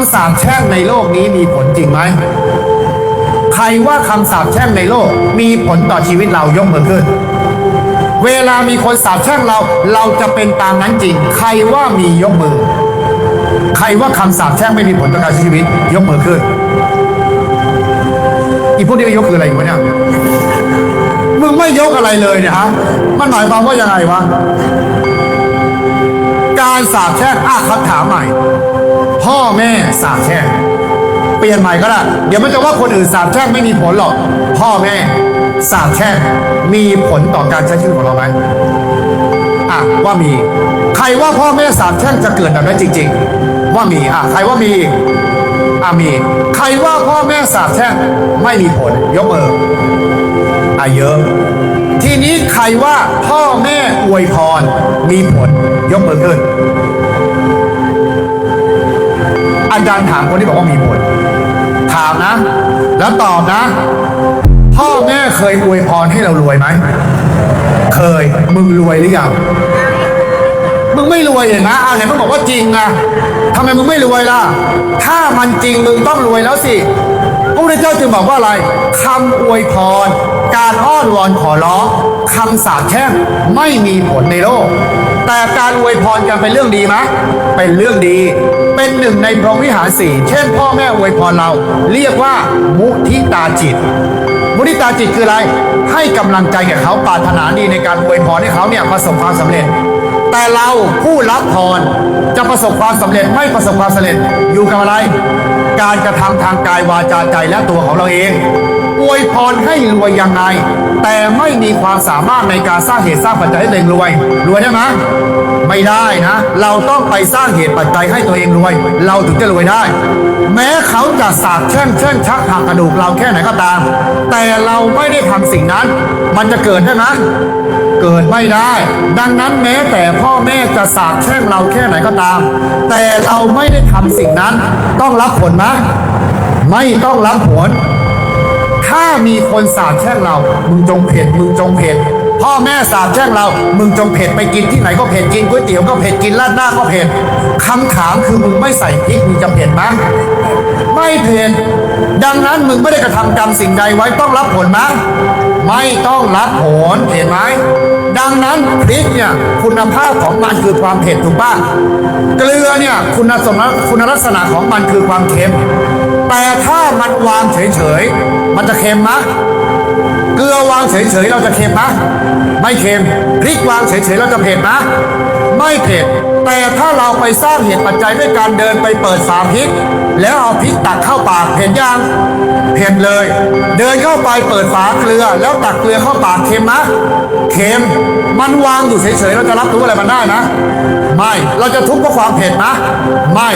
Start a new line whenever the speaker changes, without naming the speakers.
ำสาปแช่งในโลกนี้มีผลจริงไหม ใครว่าคำสาปแช่งในโลกมีผลต่อชีวิตเรายกมือขึ้น เวลามีคนสาปแช่งเรา เราจะเป็นตามนั้นจริง ใครว่ามียกมือ ใครว่าคำสาปแช่งไม่มีผลต่อการชีวิต ยกมือขึ้น อีพวกนี้ไม่ยกคืออะไรอยู่วะเนี่ย มึงไม่ยกอะไรเลยเนี่ยฮะ มันหมายความว่ายังไงวะการสาปแช่งอะคำถามใหม่ พ่อแม่ สาปแช่งเปลี่ยนใหม่ก็ได้เดี๋ยวมันจะว่าคนอื่นสาปแช่งไม่มีผลหรอกพ่อแม่สาปแช่งมีผลต่อการใช้ชีวิตของเราไหมอะว่ามี ใครว่าพ่อแม่สาปแช่งจะเกิดแบบนั้นจริง ๆ ว่ามีอะใครว่ามีอะมี ใครว่าพ่อแม่สาปแช่งไม่มีผลยกมืออะเยอะทีนี้ใครว่าพ่อแม่อวยพรมีผลยกมือขึ้น อาจารย์ถามคนที่บอกว่ามีผลถามนะ แล้วตอบนะ พ่อแม่เคยอวยพรให้เรารวยไหม เคย มึงรวยหรือยัง มึงไม่รวยเห็นไหมอาเห็นมึงบอกว่าจริงอะทำไมมึงไม่รวยล่ะ ถ้ามันจริงมึงต้องรวยแล้วสิพระพุทธเจ้าจึงบอกว่าอะไรคำอวยพร การอ้อนวอนขอร้องคำสาปแช่งไม่มีผลในโลก แต่การอวยพรกันเป็นเรื่องดีไหมเป็นเรื่องดี เป็นหนึ่งในพรหมวิหารสี่เช่น พ่อแม่อวยพรเรา เรียกว่ามุทิตาจิต มุทิตาจิตคืออะไร ให้กำลังใจแก่เขาปรารถนาดีในการอวยพรให้เขาเนี่ยประสบความสำเร็จ แต่เราผู้รับพรจะประสบความสำเร็จไม่ประสบความสำเร็จอยู่กับอะไร การกระทำทางกายวาจาใจและตัวของเราเอง อวยพรให้รวยยังไง แต่ไม่มีความสามารถในการสร้างเหตุสร้างปัจจัยให้ตัวเองรวย รวยได้ไหมไม่ได้นะ เราต้องไปสร้างเหตุปัจจัยให้ตัวเองรวย เราถึงจะรวยได้ แม้เขาจะสาบแช่งเช่นชักหักกระดูกเราแค่ไหนก็ตาม แต่เราไม่ได้ทำสิ่งนั้น มันจะเกิดได้ไหมเกิดไม่ได้ ดังนั้นแม้แต่พ่อแม่จะสาบแช่งเราแค่ไหนก็ตาม แต่เราไม่ได้ทำสิ่งนั้น ต้องรับผลไหมไม่ต้องรับผล ถ้ามีคนสาบแช่งเรา มึงจงเผ็ด มึงจงเผ็ด พ่อแม่สาบแช่งเรา มึงจงเผ็ดไปกินที่ไหนก็เผ็ดกินก๋วยเตี๋ยวก็เผ็ดกินราดหน้าก็เผ็ดคำถามคือมึงไม่ใส่พริกมึงจะเผ็ดไหมไม่เผ็ด ดังนั้นมึงไม่ได้กระทำกรรมสิ่งใดไว้ต้องรับผลไหมไม่ต้องรับผลเห็นไหมดังนั้นพริกเนี่ยคุณภาพของมันคือความเผ็ดถูกป่ะเกลือเนี่ยคุณสมคุณลักษณะของมันคือความเค็ม แต่ถ้ามันวางเฉยๆ มันจะเค็มไหมเกลือวางเฉยๆ เราจะเค็มไหมไม่เค็มพริกวางเฉยๆ เราจะเผ็ดไหมไม่เผ็ด แต่ถ้าเราไปสร้างเหตุปัจจัยด้วยการเดินไปเปิดฝาพริก แล้วเอาพริกตักเข้าปากเผ็ดยังเผ็ดเลย เดินเข้าไปเปิดฝาเกลือ แล้วตักเกลือเข้าปากเค็มไหมเค็ม มันวางอยู่เฉยๆ เราจะรับรู้อะไรมันได้นะ ไม่ เราจะทุกข์เพราะความเผ็ดนะไม่